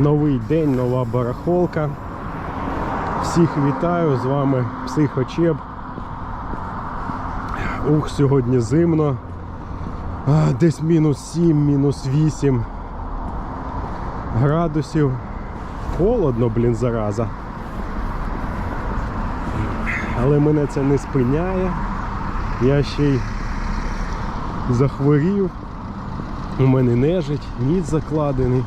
Новий день, нова барахолка. Всіх вітаю, з вами Психочеб. Ух, сьогодні зимно. А, десь мінус 7, мінус 8 градусів. Холодно, блін, зараза. Але мене це не спиняє. Я ще й захворів. У мене нежить, ніс закладений.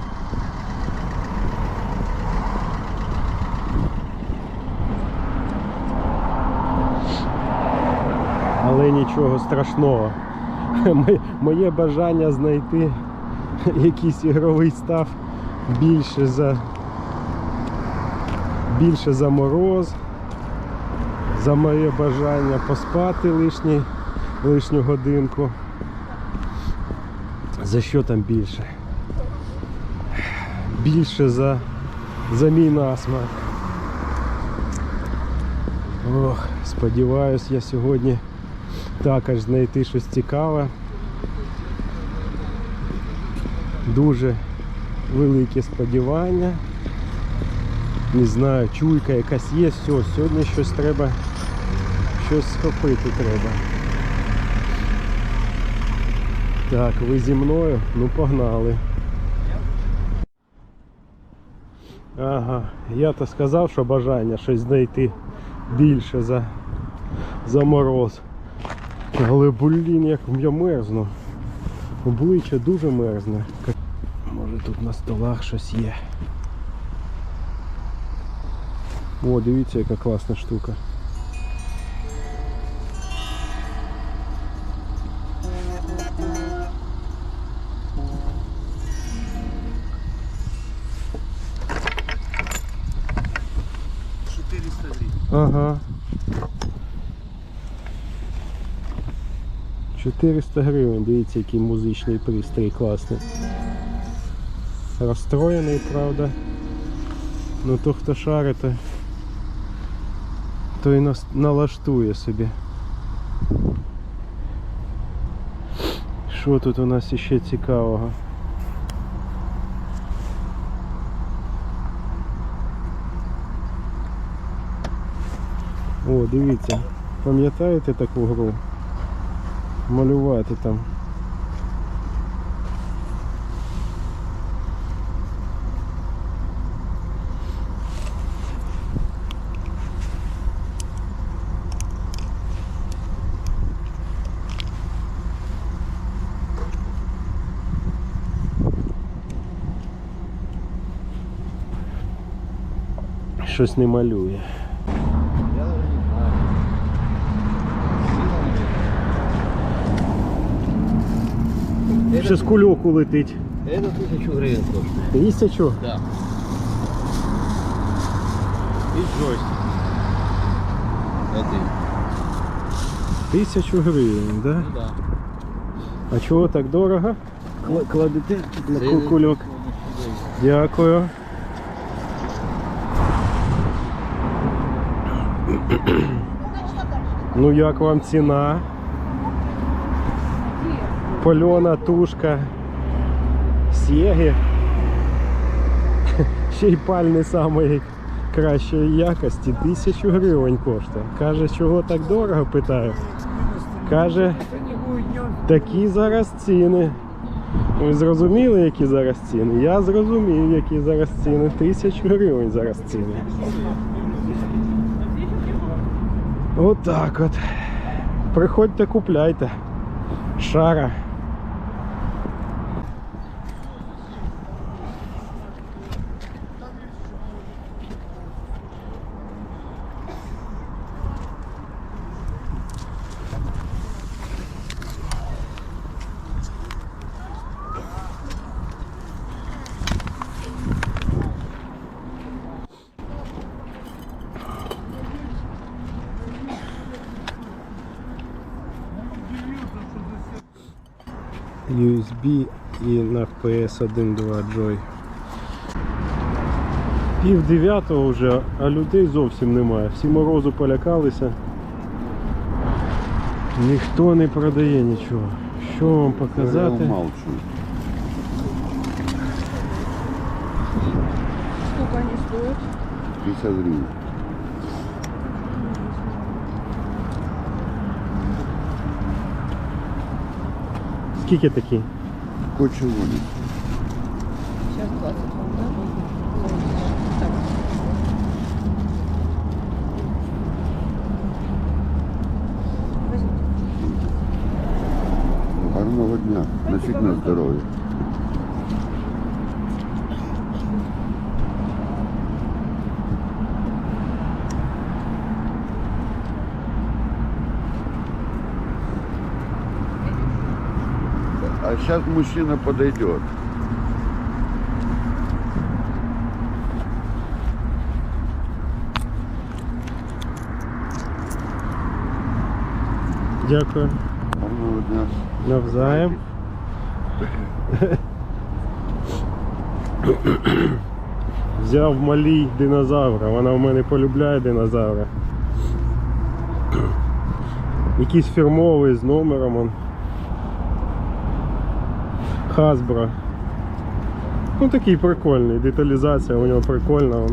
Але нічого страшного. Моє- бажання знайти якийсь ігровий став більше за більше за мороз, за моє бажання поспати лишній, лишню годинку. За що там більше? Більше за, за мій насмак. Ох, сподіваюсь, я сьогодні також знайти щось цікаве. Дуже великі сподівання. Не знаю, чуйка якась є, все, сьогодні щось треба, щось схопити треба. Так, ви зі мною? Ну погнали. Ага, я то сказав, що бажання щось знайти більше за, за мороз. Але блін, як я мерзну. Обличчя дуже мерзне. Може тут на столах щось є. О, дивіться, яка класна штука. Ага. 400 гривень, дивіться, який музичний пристрій класний. Розстроєний, правда. Ну то хто шарить, то, то і налаштує собі. Що тут у нас іще цікавого? О, дивіться, пам'ятаєте таку гру? Малювати там. Щось не малює. Ще з кульоку летить. Это тысячу гривен коштує. Тисячу? Да. І джойстик. Один. Тисячу гривень, да? Ну да. А чого так дорого? Кладете на ку- кульок. Дякую. Ну як вам ціна? Польона тушка. Сєги. Ще й пальний самої кращої якості. Тисячу гривень коштує. Каже, чого так дорого, питаю. Каже, такі зараз ціни. Ви зрозуміли, які зараз ціни? Я зрозумів, які зараз ціни. Тисячу гривень зараз ціни. Отак от. Приходьте, купляйте. Шара. USB і на PS 1.2 Joy. Пів дев'ятого вже, а людей зовсім немає. Всі морозу полякалися. Ніхто не продає нічого. Що вам показати? Сколько они стоят? 50 гривен. Скільки такі? Хочу воду. Сейчас 20 вам, да? Так. Возьмите. Гарного дня. Носить на здоров'я. Сейчас мужчина подойдет. Дякую. Навзаєм. Взяв малій динозавра. Вона в мене полюбляє динозавра. Якийсь фірмовий з номером. Он. Hasbro. Ну такий прикольний, деталізація у нього прикольна. Он.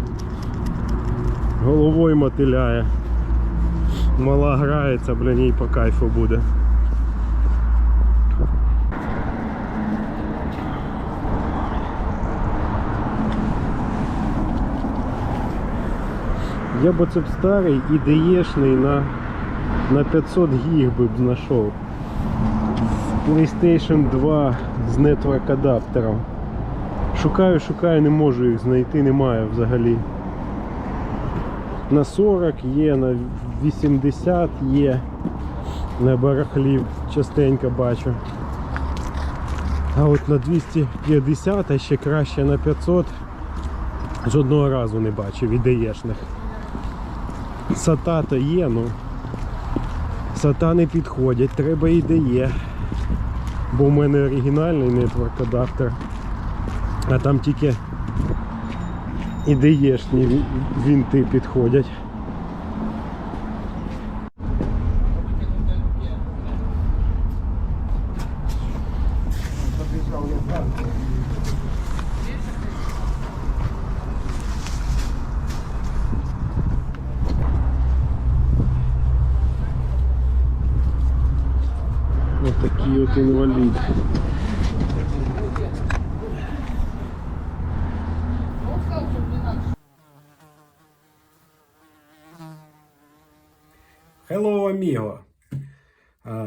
Головою мотиляє. Мала грається, блін, їй по кайфу буде. Я б оце б старий ідеєшний на, на 500 гіг би б знайшов. PlayStation 2 з network адаптером. Шукаю, шукаю, не можу їх знайти, немає взагалі. На 40 є, на 80 є. На барахлі частенько бачу. А от на 250, а ще краще на 500 жодного разу не бачив ідеєшних. Сата то є, ну сата не підходять, треба ідеє. Бо в мене оригінальний нетворк адаптер. А там тільки ідеєшні ві- вінти підходять. Ось такий от інвалід. Hello, amigo!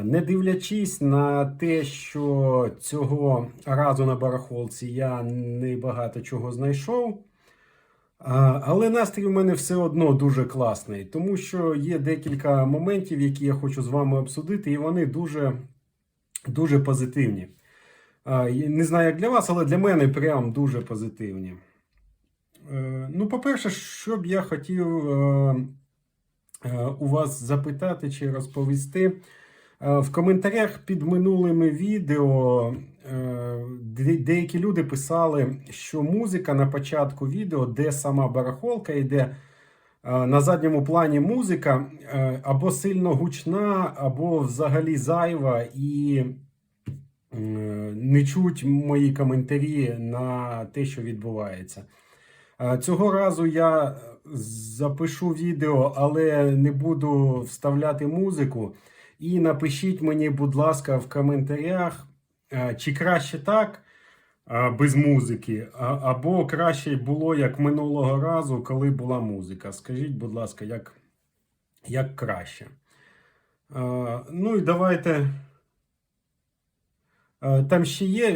Не дивлячись на те, що цього разу на барахолці я не багато чого знайшов. Але настрій у мене все одно дуже класний, тому що є декілька моментів, які я хочу з вами обсудити, і вони дуже, дуже позитивні. Не знаю, як для вас, але для мене прям дуже позитивні. Е, Ну, по-перше, що б я хотів е, е, у вас запитати чи розповісти. В коментарях під минулими відео деякі люди писали, що музика на початку відео, де сама барахолка йде, на задньому плані музика е, або сильно гучна, або взагалі зайва, і е, не чуть мої коментарі на те, що відбувається. Е, Цього разу я запишу відео, але не буду вставляти музику. І напишіть мені, будь ласка, в коментарях, е, чи краще так е, без музики, або краще було як минулого разу, коли була музика. Скажіть, будь ласка, як, як краще. Ну і давайте. Там ще є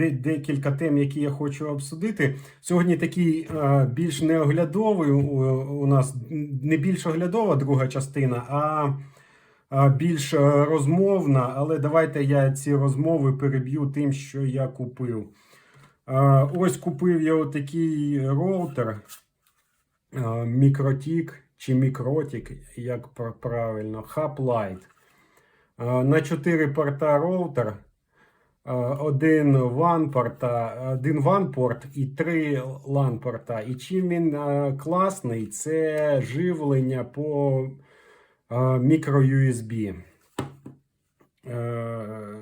е, декілька тем, які я хочу обсудити. Сьогодні такий більш неоглядовий у, нас не більш оглядова друга частина, а більш розмовна. Але давайте я ці розмови переб'ю тим, що я купив. Ось купив я отакий роутер Мікротік чи Мікротік, як правильно. Е, На 4 порта роутер. Один WAN порта, один WAN порт і три LAN порта. І чим він класний, це живлення по е, мікро-USB. Е,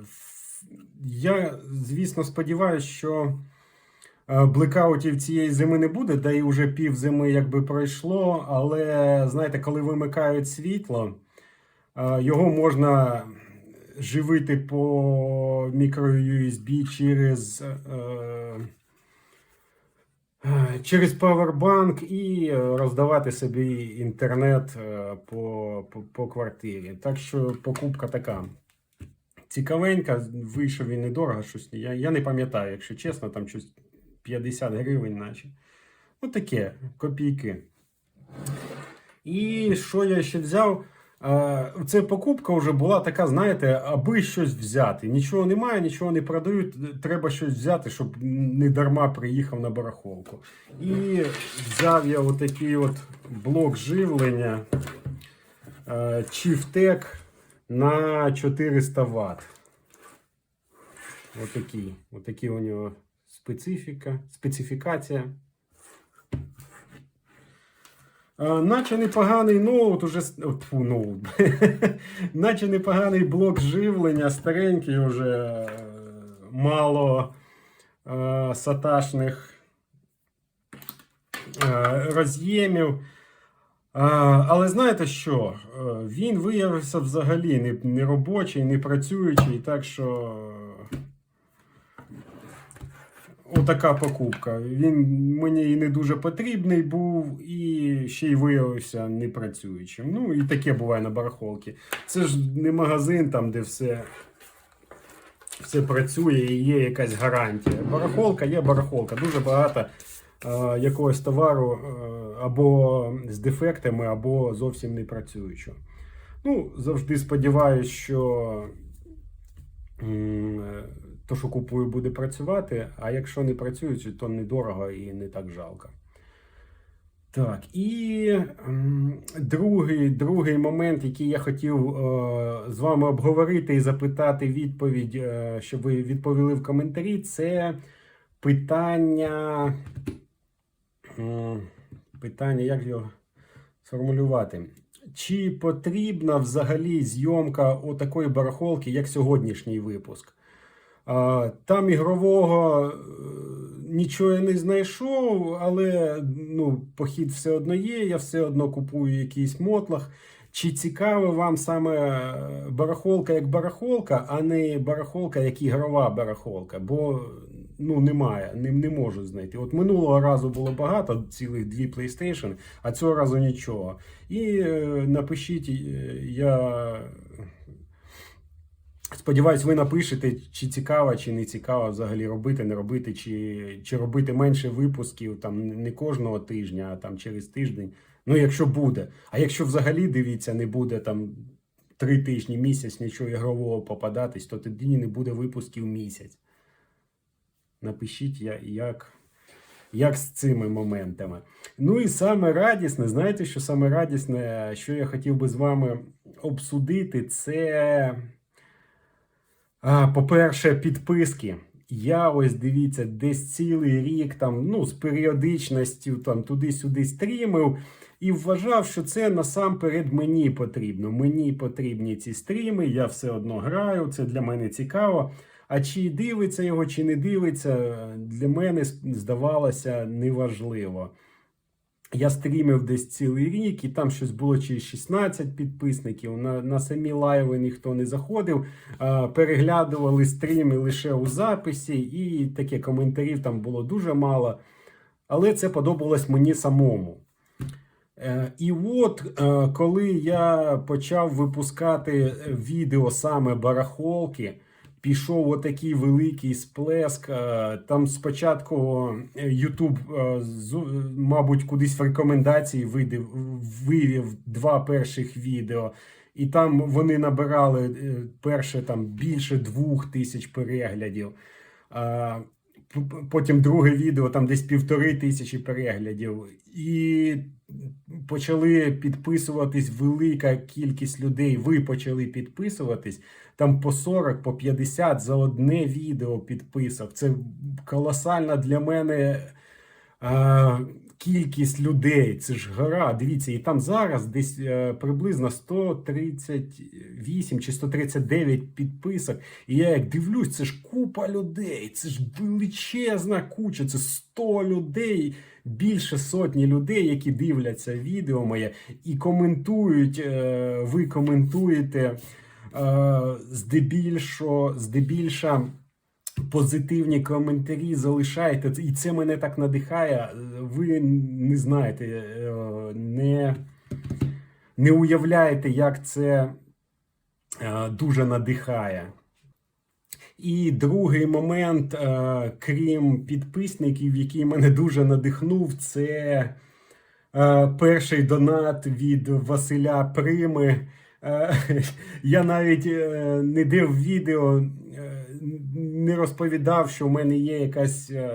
Я, звісно, сподіваюся, що блекаутів цієї зими не буде, да і вже пів зими якби пройшло. Але знаєте, коли вимикають світло, е, його можна живити по мікро-USB через. е, Е, Через павербанк і е, роздавати собі інтернет е, по, по, по квартирі. Так що покупка така цікавенька, вийшов він недорого, щось. Я, я не пам'ятаю, якщо чесно, там щось 50 гривень, наче. Ну таке, копійки. І що я ще взяв? Це покупка вже була така, знаєте, аби щось взяти. Нічого немає, нічого не продають. Треба щось взяти, щоб не дарма приїхав на барахолку. І взяв я отакий от блок живлення Chieftec на 400 Вт. Отакий. Отакий у нього специфіка, специфікація. А, наче непоганий ноут уже. с- о, Тьфу, ноут. наче непоганий блок живлення, старенький уже е, мало е, саташних е, роз'ємів. Е, але знаєте що? Е, Він виявився взагалі не робочий, не працюючий, так що. Отака покупка. Він мені і не дуже потрібний був, і ще й виявився непрацюючим. Ну і таке буває на барахолці. Це ж не магазин, там, де все, все працює і є якась гарантія. Барахолка є барахолка. Дуже багато е, якогось товару е, або з дефектами, або зовсім не працюючого. Ну, завжди сподіваюся, що. То, що купую, буде працювати, а якщо не працює, то недорого і не так жалко. Так, і другий, другий момент, який я хотів е, з вами обговорити і запитати відповідь, е, щоб ви відповіли в коментарі, це питання. Питання, як його сформулювати? Чи потрібна взагалі зйомка отакої барахолки, як сьогоднішній випуск? Там ігрового е, нічого я не знайшов, але ну, похід все одно є. Я все одно купую якийсь мотлах. Чи цікава вам саме е, барахолка як барахолка, а не барахолка як ігрова барахолка? Бо ну, немає, не, не можу знайти. От минулого разу було багато, цілих дві PlayStation, а цього разу нічого. І е, напишіть, е, я Сподіваюсь, ви напишете, чи цікаво, чи не цікаво взагалі робити, не робити, чи, чи робити менше випусків там не кожного тижня, а там через тиждень. Ну, якщо буде. А якщо взагалі дивіться, не буде там три тижні, місяць нічого ігрового попадатись, то тоді не буде випусків місяць. Напишіть, як, як з цими моментами. Ну і саме радісне, знаєте, що саме радісне, що я хотів би з вами обсудити, це. По-перше, підписки. Я ось дивіться, десь цілий рік там, ну, з періодичністю там туди-сюди стрімив і вважав, що це насамперед мені потрібно. Мені потрібні ці стріми, я все одно граю, це для мене цікаво. А чи дивиться його, чи не дивиться, для мене здавалося неважливо. Я стрімив десь цілий рік, і там щось було чи 16 підписників. На, на самі лайви ніхто не заходив. А, переглядували стріми лише у записі, і таке коментарів там було дуже мало. Але це подобалось мені самому. Е, І от е, коли я почав випускати відео саме барахолки, пішов отакий великий сплеск. Е, Там спочатку е, YouTube, е, мабуть, кудись в рекомендації видив, вивів два перших відео. І там вони набирали перше там більше двох тисяч переглядів. Потім друге відео, там десь півтори тисячі переглядів. І почали підписуватись велика кількість людей. Ви почали підписуватись. Там по 40, по 50 за одне відео підписав. Це колосальна для мене. Кількість людей. Це ж гора. Дивіться, і там зараз десь е, приблизно 138 чи 139 підписок. І я як дивлюсь, це ж купа людей, це ж величезна куча, це 100 людей, більше сотні людей, які дивляться відео моє і коментують. е, Ви коментуєте е, здебільшого, здебільша позитивні коментарі залишаєте, і це мене так надихає. Ви не знаєте, е, не, не уявляєте, як це е, дуже надихає. І другий момент, е, крім підписників, який мене дуже надихнув, це перший донат від Василя Прими. Я навіть не див відео, не розповідав, що в мене є якась е,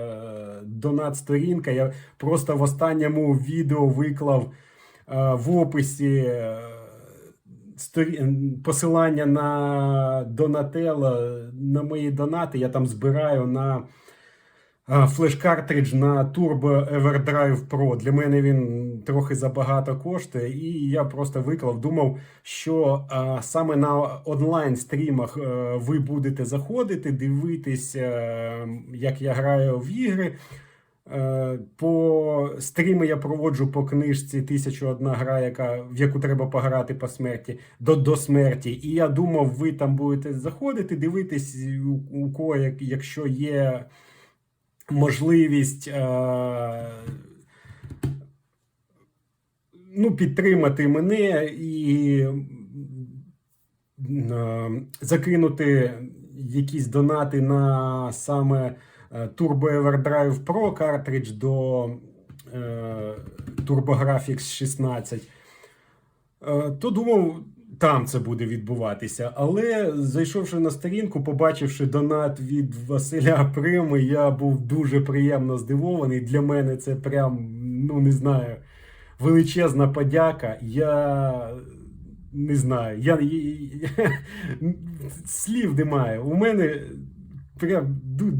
донат-сторінка. Я просто в останньому відео виклав е, в описі е, посилання на Donatello, на мої донати. Я там збираю на флеш-картридж на Turbo Everdrive Pro. Для мене він трохи забагато коштує, і я просто виклав. Думав, що саме на онлайн стрімах е, ви будете заходити, дивитись, е, як я граю в ігри. Е, По стріми я проводжу по книжці «1001 гра, яка, в яку треба пограти по смерті до, до смерті. І я думав, ви там будете заходити, дивитись, у, у кого, як, якщо є можливість е, ну, підтримати мене і е, закинути якісь донати на саме е, Turbo Everdrive Pro картридж до е, TurboGrafx 16. Е, То думав, там це буде відбуватися. Але зайшовши на сторінку, побачивши донат від Василя Прими, я був дуже приємно здивований. Для мене це прям, ну не знаю, величезна подяка. Я не знаю, я, слів немає. У мене прям ду-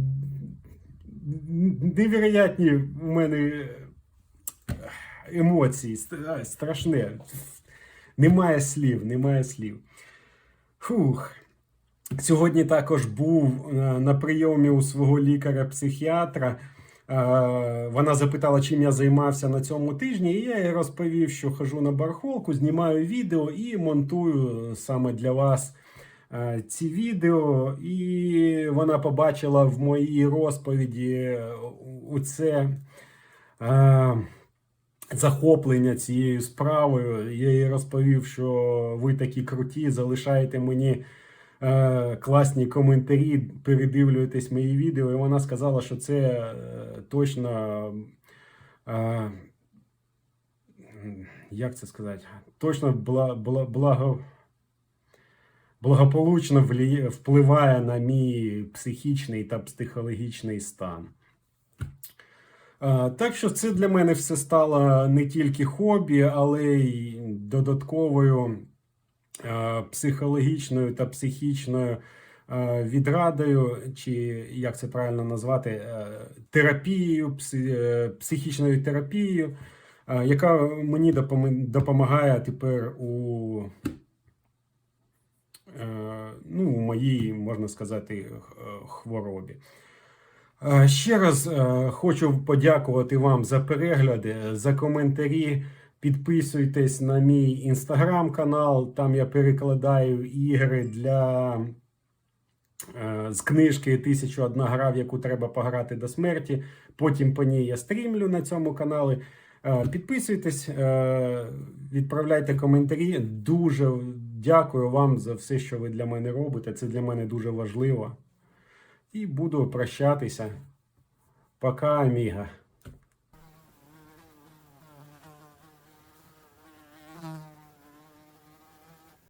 невероятні у мене емоції. Страшне. Немає слів, немає слів. Фух. Сьогодні також був е, на прийомі у свого лікаря-психіатра. Е, Вона запитала, чим я займався на цьому тижні, і я їй розповів, що хожу на барахолку, знімаю відео і монтую саме для вас е, ці відео. І вона побачила в моїй розповіді оце. е, захоплення цією справою. Я їй розповів, що ви такі круті, залишаєте мені е, класні коментарі, передивлюєтесь мої відео. І вона сказала, що це е, точно. Е, як це сказати? Точно бла, бла, благо, благополучно впливає на мій психічний та психологічний стан. Е, Так що це для мене все стало не тільки хобі, але й додатковою е, психологічною та психічною е, відрадою, чи як це правильно назвати, терапією, психічною терапією, яка мені допомагає тепер у, ну, у моїй, можна сказати, хворобі. Е, Ще раз е, хочу подякувати вам за перегляди, за коментарі. Підписуйтесь на мій інстаграм-канал. Там я перекладаю ігри для е, з книжки «1001 гра, в яку треба пограти до смерті. Потім по ній я стрімлю на цьому каналі. Підписуйтесь, відправляйте коментарі. Дуже дякую вам за все, що ви для мене робите. Це для мене дуже важливо. І буду прощатися. Пока, аміга.